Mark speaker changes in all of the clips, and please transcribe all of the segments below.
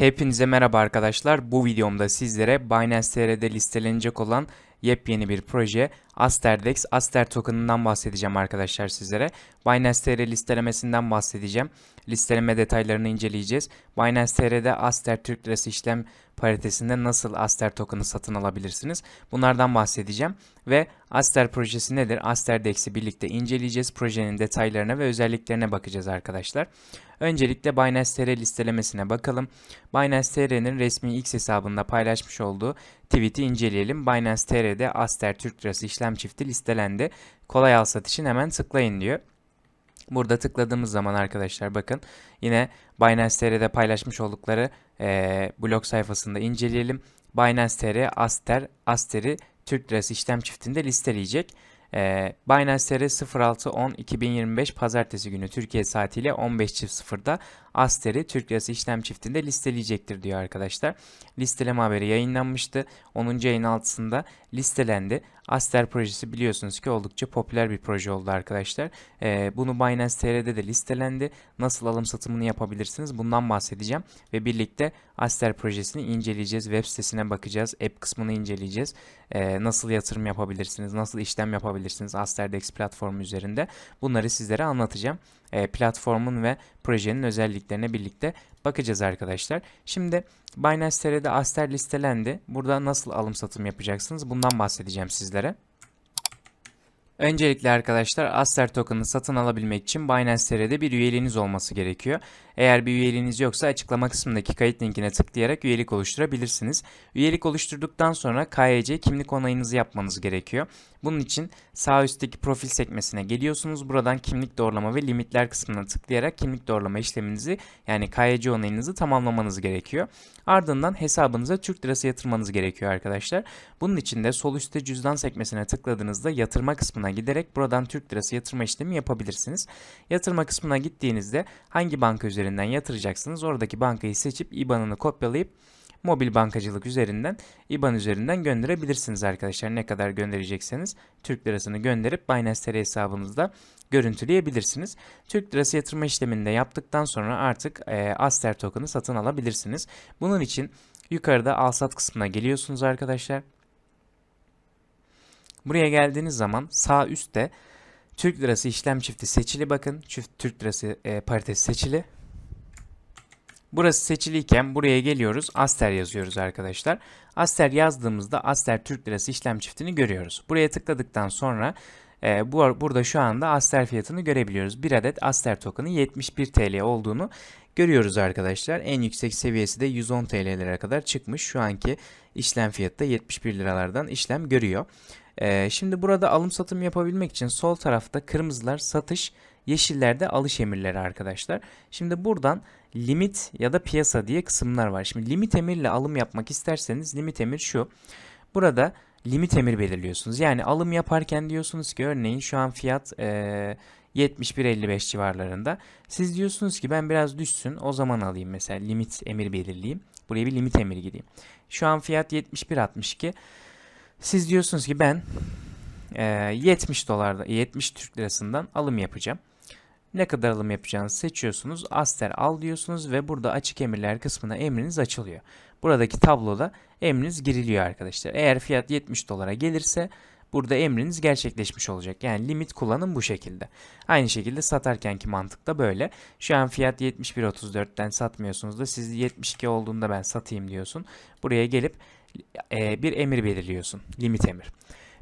Speaker 1: Hepinize merhaba arkadaşlar. Bu videomda sizlere Binance TR'de listelenecek olan yepyeni bir proje Asterdex, Aster token'ından bahsedeceğim arkadaşlar sizlere. Binance TR listelemesinden bahsedeceğim. Listeleme detaylarını inceleyeceğiz. Binance TR'de Aster Türk Lirası işlem paritesinde nasıl Aster token'ı satın alabilirsiniz? Bunlardan bahsedeceğim. Ve Aster projesi nedir? Asterdex'i birlikte inceleyeceğiz. Projenin detaylarına ve özelliklerine bakacağız arkadaşlar. Öncelikle Binance TR listelemesine bakalım. Binance TR'nin resmi X hesabında paylaşmış olduğu tweet'i inceleyelim. Binance TR'de Aster Türk Lirası işlem çifti listelendi. Kolay al sat için hemen tıklayın diyor. Burada tıkladığımız zaman arkadaşlar bakın yine Binance TR'de paylaşmış oldukları e, blog sayfasında inceleyelim. Binance TR Aster Aster'i Türk Lirası işlem çiftinde listeleyecek. E, Binance TR 06.10.2025 Pazartesi günü Türkiye saatiyle 15.00'da Aster'i Türk Lirası işlem çiftinde listeleyecektir diyor arkadaşlar. Listeleme haberi yayınlanmıştı. 10. ayın altısında listelendi. Aster projesi biliyorsunuz ki oldukça popüler bir proje oldu arkadaşlar. Ee, bunu Binance TR'de de listelendi. Nasıl alım satımını yapabilirsiniz bundan bahsedeceğim. Ve birlikte Aster projesini inceleyeceğiz. Web sitesine bakacağız. App kısmını inceleyeceğiz. Ee, nasıl yatırım yapabilirsiniz, nasıl işlem yapabilirsiniz Asterdex platformu üzerinde. Bunları sizlere anlatacağım. Ee, platformun ve projenin özelliklerine birlikte bakacağız arkadaşlar. Şimdi Binance TR'de Aster listelendi. Burada nasıl alım satım yapacaksınız? Bundan bahsedeceğim sizlere. Öncelikle arkadaşlar Aster token'ı satın alabilmek için Binance TR'de bir üyeliğiniz olması gerekiyor. Eğer bir üyeliğiniz yoksa açıklama kısmındaki kayıt linkine tıklayarak üyelik oluşturabilirsiniz. Üyelik oluşturduktan sonra KYC kimlik onayınızı yapmanız gerekiyor. Bunun için sağ üstteki profil sekmesine geliyorsunuz. Buradan kimlik doğrulama ve limitler kısmına tıklayarak kimlik doğrulama işleminizi yani KYC onayınızı tamamlamanız gerekiyor. Ardından hesabınıza Türk lirası yatırmanız gerekiyor arkadaşlar. Bunun için de sol üstte cüzdan sekmesine tıkladığınızda yatırma kısmına giderek buradan Türk lirası yatırma işlemi yapabilirsiniz. Yatırma kısmına gittiğinizde hangi banka üzerinden yatıracaksınız oradaki bankayı seçip IBAN'ını kopyalayıp mobil bankacılık üzerinden IBAN üzerinden gönderebilirsiniz arkadaşlar. Ne kadar gönderecekseniz Türk lirasını gönderip Binance TR hesabınızda görüntüleyebilirsiniz. Türk lirası yatırma işlemini de yaptıktan sonra artık e, Aster token'ı satın alabilirsiniz. Bunun için yukarıda al sat kısmına geliyorsunuz arkadaşlar. Buraya geldiğiniz zaman sağ üstte Türk lirası işlem çifti seçili bakın. Çift Türk lirası e, paritesi seçili. Burası seçiliyken buraya geliyoruz. Aster yazıyoruz arkadaşlar. Aster yazdığımızda Aster Türk Lirası işlem çiftini görüyoruz. Buraya tıkladıktan sonra e, bu burada şu anda Aster fiyatını görebiliyoruz. Bir adet Aster token'ı 71 TL olduğunu görüyoruz arkadaşlar. En yüksek seviyesi de 110 TL'lere kadar çıkmış. Şu anki işlem fiyatı da 71 liralardan işlem görüyor. E, şimdi burada alım satım yapabilmek için sol tarafta kırmızılar satış, yeşillerde alış emirleri arkadaşlar. Şimdi buradan limit ya da piyasa diye kısımlar var. Şimdi limit emirle alım yapmak isterseniz limit emir şu. Burada limit emir belirliyorsunuz. Yani alım yaparken diyorsunuz ki örneğin şu an fiyat e, 71.55 civarlarında. Siz diyorsunuz ki ben biraz düşsün o zaman alayım mesela limit emir belirleyeyim. Buraya bir limit emir gireyim. Şu an fiyat 71.62. Siz diyorsunuz ki ben e, 70 dolarda 70 Türk lirasından alım yapacağım. Ne kadar alım yapacağınızı seçiyorsunuz. Aster al diyorsunuz ve burada açık emirler kısmına emriniz açılıyor. Buradaki tabloda emriniz giriliyor arkadaşlar. Eğer fiyat 70 dolara gelirse burada emriniz gerçekleşmiş olacak. Yani limit kullanım bu şekilde. Aynı şekilde satarkenki mantık da böyle. Şu an fiyat 71.34'ten satmıyorsunuz da siz 72 olduğunda ben satayım diyorsun. Buraya gelip e, bir emir belirliyorsun. Limit emir.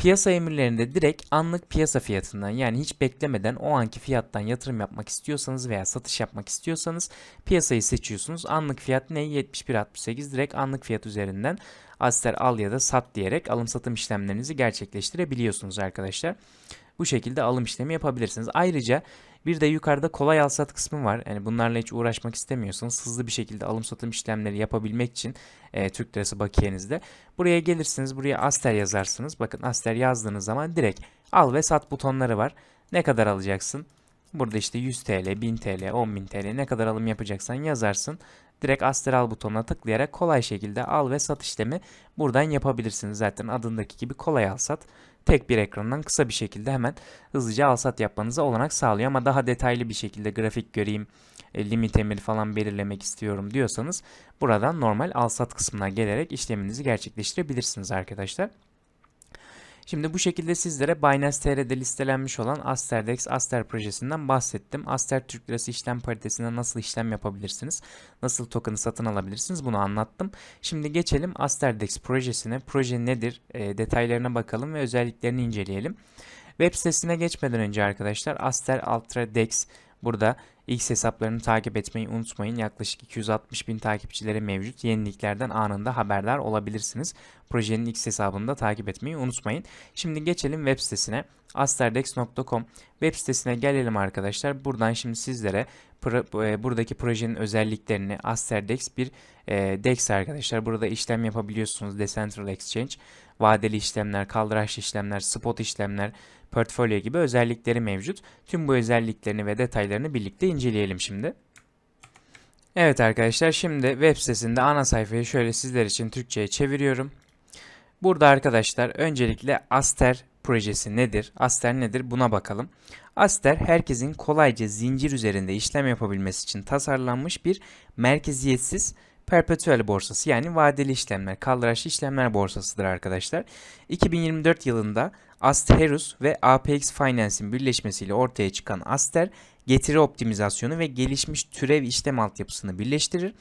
Speaker 1: Piyasa emirlerinde direkt anlık piyasa fiyatından yani hiç beklemeden o anki fiyattan yatırım yapmak istiyorsanız veya satış yapmak istiyorsanız piyasayı seçiyorsunuz. Anlık fiyat ne? 71.68 direkt anlık fiyat üzerinden Aster al ya da sat diyerek alım satım işlemlerinizi gerçekleştirebiliyorsunuz arkadaşlar. Bu şekilde alım işlemi yapabilirsiniz. Ayrıca bir de yukarıda kolay al sat kısmı var. Yani bunlarla hiç uğraşmak istemiyorsanız hızlı bir şekilde alım satım işlemleri yapabilmek için e, Türk lirası bakiyenizde. Buraya gelirsiniz. Buraya Aster yazarsınız. Bakın Aster yazdığınız zaman direkt al ve sat butonları var. Ne kadar alacaksın? Burada işte 100 TL, 1000 TL, 10.000 TL ne kadar alım yapacaksan yazarsın. Direkt Aster al butonuna tıklayarak kolay şekilde al ve sat işlemi buradan yapabilirsiniz. Zaten adındaki gibi kolay al sat. Tek bir ekrandan kısa bir şekilde hemen hızlıca al sat yapmanıza olanak sağlıyor ama daha detaylı bir şekilde grafik göreyim, e, limit emir falan belirlemek istiyorum diyorsanız buradan normal al sat kısmına gelerek işleminizi gerçekleştirebilirsiniz arkadaşlar. Şimdi bu şekilde sizlere Binance TR'de listelenmiş olan Asterdex Aster projesinden bahsettim. Aster Türk Lirası işlem paritesinde nasıl işlem yapabilirsiniz? Nasıl token'ı satın alabilirsiniz? Bunu anlattım. Şimdi geçelim Asterdex projesine. Proje nedir? E, detaylarına bakalım ve özelliklerini inceleyelim. Web sitesine geçmeden önce arkadaşlar Aster Ultra Dex burada X hesaplarını takip etmeyi unutmayın. Yaklaşık 260 bin takipçileri mevcut. Yeniliklerden anında haberdar olabilirsiniz. Projenin X hesabını da takip etmeyi unutmayın. Şimdi geçelim web sitesine. asterdex.com web sitesine gelelim arkadaşlar. Buradan şimdi sizlere e, buradaki projenin özelliklerini Asterdex bir e, DEX arkadaşlar. Burada işlem yapabiliyorsunuz. Decentral Exchange, vadeli işlemler, kaldıraçlı işlemler, spot işlemler, portfolyo gibi özellikleri mevcut. Tüm bu özelliklerini ve detaylarını birlikte inceleyelim şimdi. Evet arkadaşlar şimdi web sitesinde ana sayfayı şöyle sizler için Türkçe'ye çeviriyorum. Burada arkadaşlar öncelikle Aster projesi nedir? Aster nedir? Buna bakalım. Aster herkesin kolayca zincir üzerinde işlem yapabilmesi için tasarlanmış bir merkeziyetsiz perpetual borsası yani vadeli işlemler, kaldıraçlı işlemler borsasıdır arkadaşlar. 2024 yılında Asterus ve APX Finance'in birleşmesiyle ortaya çıkan Aster, getiri optimizasyonu ve gelişmiş türev işlem altyapısını birleştirir.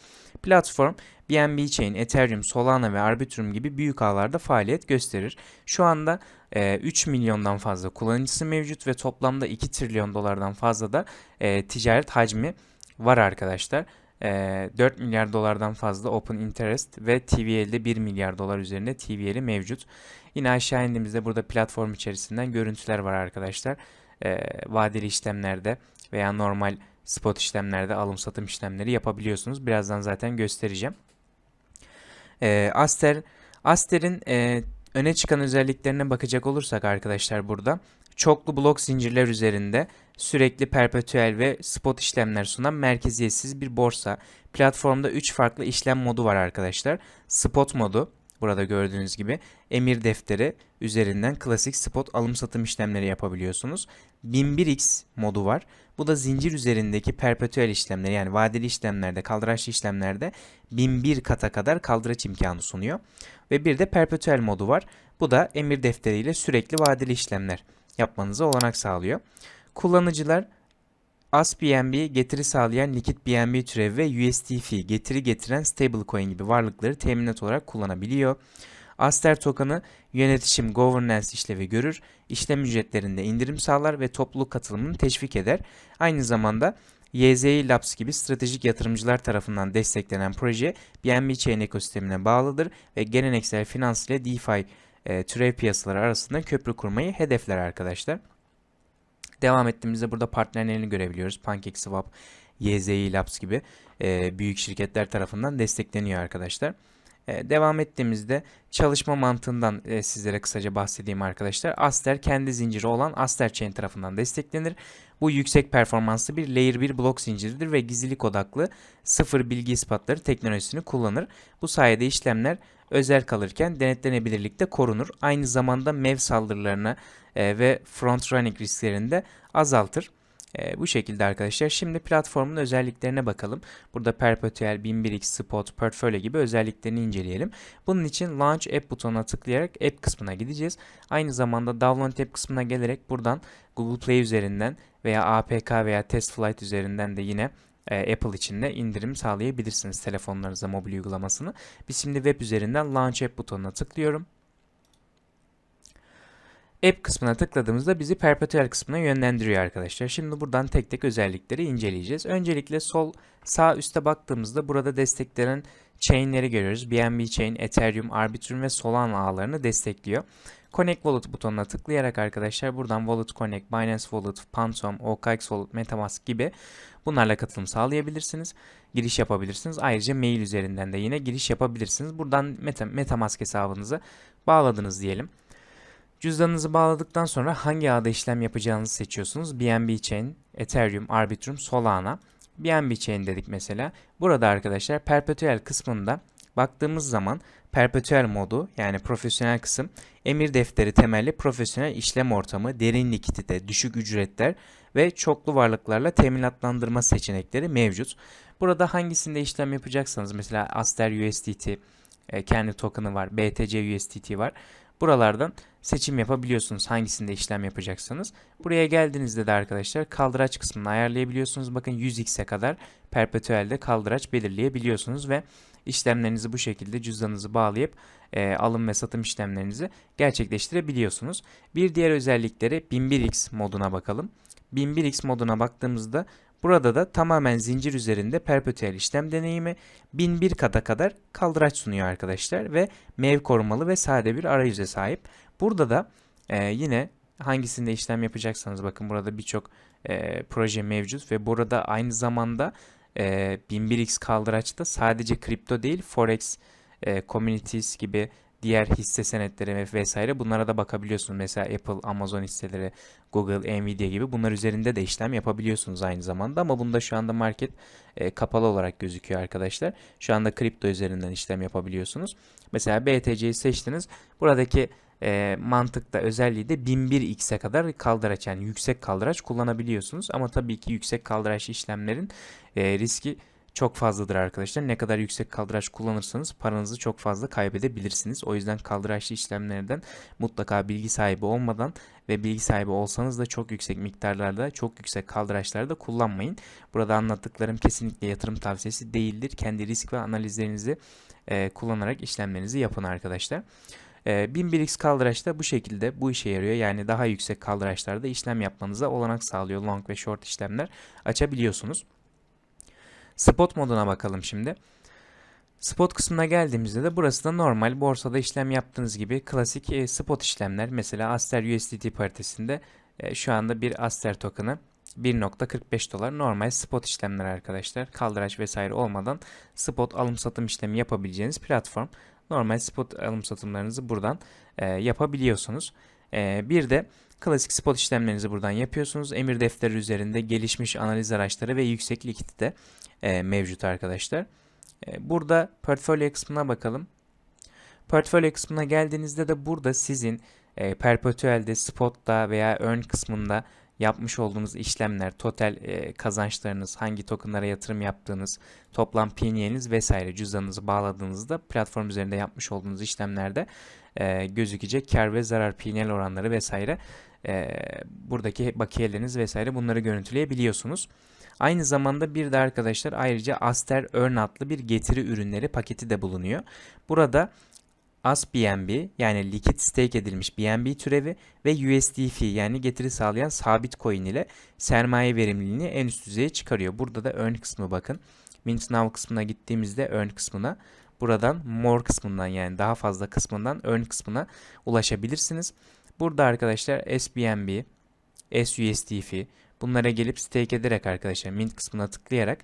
Speaker 1: Platform, BNB Chain, Ethereum, Solana ve Arbitrum gibi büyük ağlarda faaliyet gösterir. Şu anda e, 3 milyondan fazla kullanıcısı mevcut ve toplamda 2 trilyon dolardan fazla da e, ticaret hacmi var arkadaşlar. 4 milyar dolardan fazla Open Interest ve TVL'de 1 milyar dolar üzerinde TVL'i mevcut. Yine aşağı indiğimizde burada platform içerisinden görüntüler var arkadaşlar. vadeli işlemlerde veya normal spot işlemlerde alım satım işlemleri yapabiliyorsunuz. Birazdan zaten göstereceğim. Aster Aster'in öne çıkan özelliklerine bakacak olursak arkadaşlar burada çoklu blok zincirler üzerinde sürekli perpetuel ve spot işlemler sunan merkeziyetsiz bir borsa. Platformda 3 farklı işlem modu var arkadaşlar. Spot modu, burada gördüğünüz gibi emir defteri üzerinden klasik spot alım satım işlemleri yapabiliyorsunuz. 1001x modu var. Bu da zincir üzerindeki perpetuel işlemler yani vadeli işlemlerde, kaldıraçlı işlemlerde 1001 kata kadar kaldıraç imkanı sunuyor. Ve bir de perpetuel modu var. Bu da emir defteriyle sürekli vadeli işlemler yapmanıza olanak sağlıyor. Kullanıcılar AsBNB getiri sağlayan likit BNB türevi ve USDF getiri getiren stablecoin gibi varlıkları teminat olarak kullanabiliyor. Aster token'ı yönetişim governance işlevi görür, işlem ücretlerinde indirim sağlar ve topluluk katılımını teşvik eder. Aynı zamanda YZI Labs gibi stratejik yatırımcılar tarafından desteklenen proje BNB Chain ekosistemine bağlıdır ve geleneksel finans ile DeFi e, türev piyasaları arasında köprü kurmayı hedefler arkadaşlar. Devam ettiğimizde burada partnerlerini görebiliyoruz. PancakeSwap, YZI Labs gibi e, büyük şirketler tarafından destekleniyor arkadaşlar. E, devam ettiğimizde çalışma mantığından e, sizlere kısaca bahsedeyim arkadaşlar. Aster kendi zinciri olan Aster Chain tarafından desteklenir. Bu yüksek performanslı bir Layer 1 blok zinciridir ve gizlilik odaklı sıfır bilgi ispatları teknolojisini kullanır. Bu sayede işlemler özel kalırken denetlenebilirlikte korunur. Aynı zamanda MEV saldırılarına e, ve front running risklerini de azaltır. E, bu şekilde arkadaşlar. Şimdi platformun özelliklerine bakalım. Burada Perpetual, 1001x, Spot, Portfolio gibi özelliklerini inceleyelim. Bunun için Launch App butonuna tıklayarak App kısmına gideceğiz. Aynı zamanda Download App kısmına gelerek buradan Google Play üzerinden veya APK veya Test Flight üzerinden de yine e, Apple için de indirim sağlayabilirsiniz telefonlarınıza mobil uygulamasını. Biz şimdi web üzerinden Launch App butonuna tıklıyorum. App kısmına tıkladığımızda bizi Perpetual kısmına yönlendiriyor arkadaşlar. Şimdi buradan tek tek özellikleri inceleyeceğiz. Öncelikle sol sağ üstte baktığımızda burada desteklenen chainleri görüyoruz. BNB Chain, Ethereum, Arbitrum ve Solana ağlarını destekliyor. Connect Wallet butonuna tıklayarak arkadaşlar buradan Wallet Connect, Binance Wallet, Phantom, OKX Wallet, Metamask gibi bunlarla katılım sağlayabilirsiniz. Giriş yapabilirsiniz. Ayrıca mail üzerinden de yine giriş yapabilirsiniz. Buradan Meta, Metamask hesabınızı bağladınız diyelim. Cüzdanınızı bağladıktan sonra hangi ağda işlem yapacağınızı seçiyorsunuz. BNB Chain, Ethereum, Arbitrum, Solana. BNB Chain dedik mesela. Burada arkadaşlar perpetual kısmında baktığımız zaman perpetual modu yani profesyonel kısım emir defteri temelli profesyonel işlem ortamı, derin likidite, düşük ücretler ve çoklu varlıklarla teminatlandırma seçenekleri mevcut. Burada hangisinde işlem yapacaksanız mesela Aster USDT e, kendi token'ı var, BTC USDT var. Buralardan seçim yapabiliyorsunuz hangisinde işlem yapacaksanız. Buraya geldiğinizde de arkadaşlar kaldıraç kısmını ayarlayabiliyorsunuz. Bakın 100x'e kadar perpetuelde kaldıraç belirleyebiliyorsunuz ve işlemlerinizi bu şekilde cüzdanınızı bağlayıp e, alım ve satım işlemlerinizi gerçekleştirebiliyorsunuz. Bir diğer özellikleri 1001x moduna bakalım. 1001x moduna baktığımızda burada da tamamen zincir üzerinde perpetual işlem deneyimi 1001 kata kadar kaldıraç sunuyor arkadaşlar ve mev korumalı ve sade bir arayüze sahip. Burada da e, yine hangisinde işlem yapacaksanız bakın burada birçok e, proje mevcut ve burada aynı zamanda e, 1001x kaldıraçta sadece kripto değil forex e, communities gibi diğer hisse senetleri ve vesaire bunlara da bakabiliyorsunuz. Mesela Apple, Amazon hisseleri, Google, Nvidia gibi bunlar üzerinde de işlem yapabiliyorsunuz aynı zamanda ama bunda şu anda market e, kapalı olarak gözüküyor arkadaşlar. Şu anda kripto üzerinden işlem yapabiliyorsunuz. Mesela BTC'yi seçtiniz. Buradaki e, mantıkta özelliği de 1001x'e kadar kaldıraç yani yüksek kaldıraç kullanabiliyorsunuz. Ama tabii ki yüksek kaldıraç işlemlerin e, riski çok fazladır arkadaşlar. Ne kadar yüksek kaldıraç kullanırsanız paranızı çok fazla kaybedebilirsiniz. O yüzden kaldıraçlı işlemlerden mutlaka bilgi sahibi olmadan ve bilgi sahibi olsanız da çok yüksek miktarlarda, çok yüksek kaldıraçlarda kullanmayın. Burada anlattıklarım kesinlikle yatırım tavsiyesi değildir. Kendi risk ve analizlerinizi e, kullanarak işlemlerinizi yapın arkadaşlar. 1001x e, kaldıraç da bu şekilde bu işe yarıyor. Yani daha yüksek kaldıraçlarda işlem yapmanıza olanak sağlıyor. Long ve short işlemler açabiliyorsunuz. Spot moduna bakalım şimdi. Spot kısmına geldiğimizde de burası da normal borsada işlem yaptığınız gibi klasik e, spot işlemler. Mesela Aster USDT paritesinde e, şu anda bir Aster token'ı 1.45 dolar normal spot işlemler arkadaşlar. Kaldıraç vesaire olmadan spot alım satım işlemi yapabileceğiniz platform. Normal spot alım satımlarınızı buradan e, yapabiliyorsunuz. Bir de klasik spot işlemlerinizi buradan yapıyorsunuz. Emir defteri üzerinde gelişmiş analiz araçları ve yüksek likidite e, mevcut arkadaşlar. E, burada portfolyo kısmına bakalım. Portfolyo kısmına geldiğinizde de burada sizin e, perpetuelde, spotta veya earn kısmında yapmış olduğunuz işlemler, total e, kazançlarınız, hangi tokenlara yatırım yaptığınız, toplam PNL'iniz vesaire cüzdanınızı bağladığınızda platform üzerinde yapmış olduğunuz işlemlerde e, gözükecek kar ve zarar PNL oranları vesaire e, buradaki bakiyeleriniz vesaire bunları görüntüleyebiliyorsunuz. Aynı zamanda bir de arkadaşlar ayrıca Aster Earn adlı bir getiri ürünleri paketi de bulunuyor. Burada ASBNB yani likit stake edilmiş BNB türevi ve USDF yani getiri sağlayan sabit coin ile sermaye verimliliğini en üst düzeye çıkarıyor. Burada da earn kısmı bakın. Mint Now kısmına gittiğimizde earn kısmına buradan more kısmından yani daha fazla kısmından earn kısmına ulaşabilirsiniz. Burada arkadaşlar SBNB, SUSDF bunlara gelip stake ederek arkadaşlar mint kısmına tıklayarak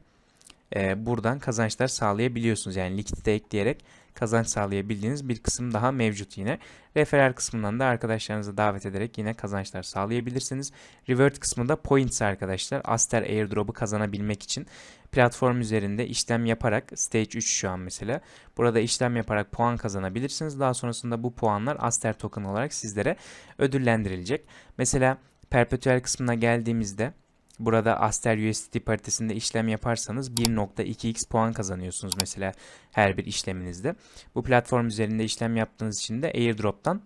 Speaker 1: e, buradan kazançlar sağlayabiliyorsunuz. Yani likidite ekleyerek kazanç sağlayabildiğiniz bir kısım daha mevcut yine. Referral kısmından da arkadaşlarınızı davet ederek yine kazançlar sağlayabilirsiniz. Revert kısmında points arkadaşlar. Aster airdrop'u kazanabilmek için platform üzerinde işlem yaparak stage 3 şu an mesela. Burada işlem yaparak puan kazanabilirsiniz. Daha sonrasında bu puanlar Aster token olarak sizlere ödüllendirilecek. Mesela perpetual kısmına geldiğimizde Burada Aster USDT paritesinde işlem yaparsanız 1.2x puan kazanıyorsunuz mesela her bir işleminizde. Bu platform üzerinde işlem yaptığınız için de airdrop'tan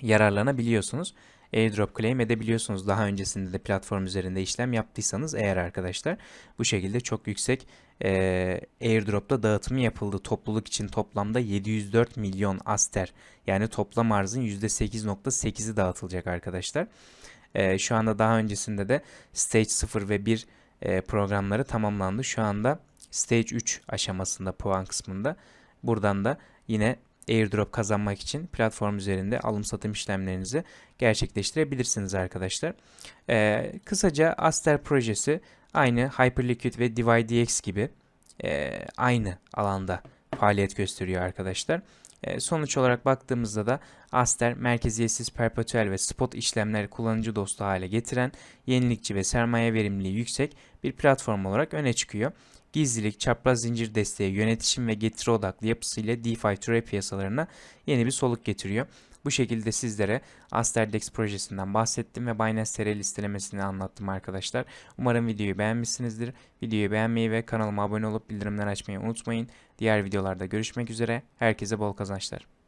Speaker 1: yararlanabiliyorsunuz. Airdrop claim edebiliyorsunuz. Daha öncesinde de platform üzerinde işlem yaptıysanız eğer arkadaşlar bu şekilde çok yüksek e, airdrop'ta dağıtımı yapıldı. Topluluk için toplamda 704 milyon aster yani toplam arzın %8.8'i dağıtılacak arkadaşlar. E, şu anda daha öncesinde de Stage 0 ve 1 e, programları tamamlandı. Şu anda Stage 3 aşamasında puan kısmında. Buradan da yine airdrop kazanmak için platform üzerinde alım satım işlemlerinizi gerçekleştirebilirsiniz arkadaşlar. Ee, kısaca Aster projesi aynı Hyperliquid ve DivideX gibi e, aynı alanda faaliyet gösteriyor arkadaşlar. E, sonuç olarak baktığımızda da Aster merkeziyetsiz perpetuel ve spot işlemleri kullanıcı dostu hale getiren yenilikçi ve sermaye verimliliği yüksek bir platform olarak öne çıkıyor. Gizlilik, çapraz zincir desteği, yönetişim ve getiri odaklı yapısıyla DeFi türev piyasalarına yeni bir soluk getiriyor. Bu şekilde sizlere Asterdex projesinden bahsettim ve Binance TR listelemesini anlattım arkadaşlar. Umarım videoyu beğenmişsinizdir. Videoyu beğenmeyi ve kanalıma abone olup bildirimler açmayı unutmayın. Diğer videolarda görüşmek üzere. Herkese bol kazançlar.